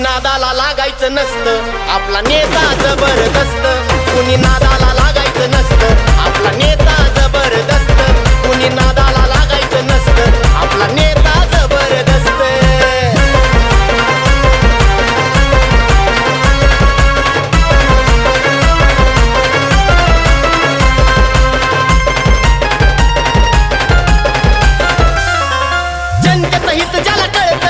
नादाला लागायचं नसतं. आपला नेता जबरदस्त. कुणी नादाला लागायचं नसतं. आपला नेता जबरदस्त. कुणी नादाला लागायचं नसतं. आपला नेता जबरदस्त. जनतेचं हित ज्याला कळतं